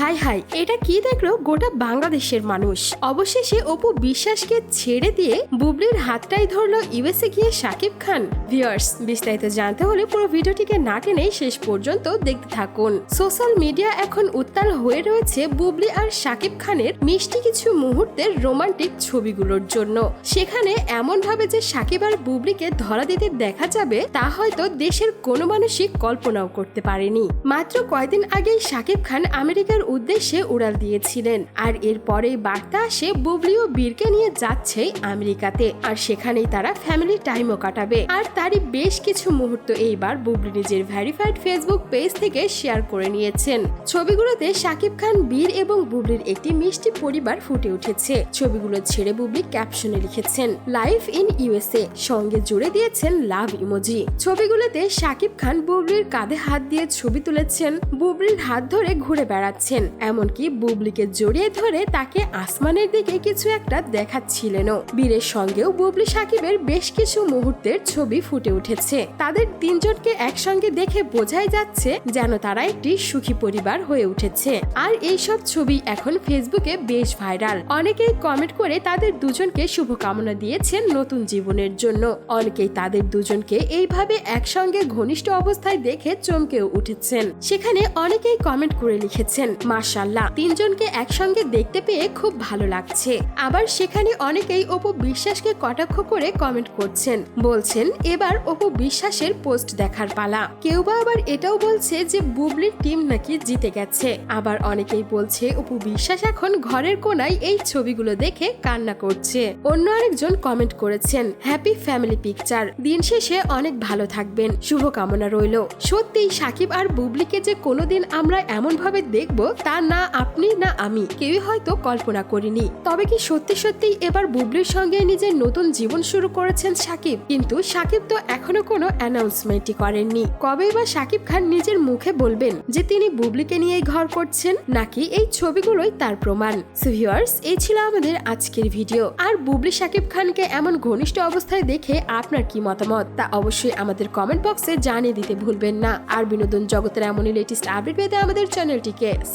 High high, এটা কি দেখল? গোটা বাংলাদেশের মানুষ। অবশেষে অপু বিশ্বাসকে ছেড়ে দিয়ে বুবলির হাতটাই ধরলো ইউএসএ গিয়ে শাকিব খান। ভিউয়ার্স, বিস্তারিত জানতে হলে পুরো ভিডিওটিকে না টেনে শেষ পর্যন্ত দেখতে থাকুন। সোশ্যাল মিডিয়া এখন উত্তাল হয়ে রয়েছে বুবলি আর সাকিব খানের মিষ্টি কিছু মুহূর্তের রোমান্টিক ছবিগুলোর জন্য। সেখানে এমন ভাবে যে সাকিব আর বুবলিকে ধরা দিতে দেখা যাবে, তা হয়তো দেশের কোনো মানুষই কল্পনাও করতে পারেনি। মাত্র কয়দিন আগেই শাকিব খান আমেরিকার উদ্দেশ্যে উড়াল দিয়েছিলেন। আর এরপরেই বার্তা আসে বুবলি ও বীরকে নিয়ে যাচ্ছে আমেরিকাতে। আর সেখানেই তারা ফ্যামিলি টাইমও কাটাবে। আর তারই বেশ কিছু মুহূর্ত এইবার বুবলি নিজের ভেরিফাইড ফেসবুক পেজ থেকে শেয়ার করে নিয়েছেন। ছবিগুলোতে শাকিব খান, বীর এবং বুবলির একটি মিষ্টি পরিবার ফুটে উঠেছে। ছবিগুলো ছেড়ে বুবলি ক্যাপশনে লিখেছেন লাইফ ইন ইউএসএ সঙ্গে জুড়ে দিয়েছেন লাভ ইমোজি ছবিগুলোতে শাকিব খান বুবলির কাঁধে হাত দিয়ে ছবি তুলেছেন। বুবলির হাত ধরে ঘুরে বেড়াচ্ছেন। এমনকি বুবলিকে জড়িয়ে ধরে তাকে আসমানের দিকে কিছু একটা দেখাচ্ছিলেনও। বীরের সঙ্গেও বুবলি সাকিবের বেশ কিছু মুহূর্তের ছবি ফুটে উঠেছে। তাদের তিনজনকে একসঙ্গে দেখে বোঝাই যাচ্ছে যেন তারা একটি সুখী পরিবার হয়ে উঠেছে। আর এইসব ছবি এখন ফেসবুকে বেশ ভাইরাল। অনেকেই কমেন্ট করে তাদের দুজনকে শুভকামনা দিয়েছেন নতুন জীবনের জন্য। অনেকেই তাদের দুজনকে এইভাবে একসঙ্গে ঘনিষ্ঠ অবস্থায় দেখে চমকেও উঠেছেন। সেখানে অনেকেই কমেন্ট করে লিখেছেন মার্শাল্লাহ তিনজনকে একসঙ্গে দেখতে পেয়ে খুব ভালো লাগছে। আবার সেখানে অনেকেই অপু বিশ্বাসকে কটাক্ষ করে কমেন্ট করছেন। বলছেন, এবার অপু বিশ্বাসের পোস্ট দেখার পালা। কেউ বা আবার এটাও বলছে যে বুবলির টিম নাকি জিতে গেছে। আবার অনেকেই বলছে, অপু বিশ্বাস এখন ঘরের কোনায় এই ছবিগুলো দেখে কান্না করছে। অন্য আরেকজন কমেন্ট করেছেন, হ্যাপি ফ্যামিলি পিকচার। দিন শেষে অনেক ভালো থাকবেন। শুভকামনা রইল। সত্যি সাকিব আর বুবলিকে যে কোনোদিন আমরা এমন ভাবে দেখব তা না আপনি না আমি। কেউই হয়তো কল্পনা করিনি। তবে কি সত্যি সত্যি এবার বুবলির সঙ্গে নিজের নতুন জীবন শুরু করেছেন সাকিব? কিন্তু সাকিব তো এখনও কোনো অ্যানাউন্সমেন্টই করেননি। কবে বা সাকিব খান নিজের মুখে বলবেন যে তিনি বুবলিকে নিয়ে ঘর করছেন, নাকি এই ছবিগুলোই তার প্রমাণ? ভিউয়ার্স এই ছিল আমাদের আজকের ভিডিও আর বুবলি সাকিব খানকে এমন ঘনিষ্ঠ অবস্থায় দেখে আপনার কি মতামত? তা অবশ্যই আমাদের কমেন্ট বক্সে জানিয়ে দিতে ভুলবেন না। আর বিনোদন জগতের এমনই লেটেস্ট আপডেট পেতে আমাদের চ্যানেলটিকে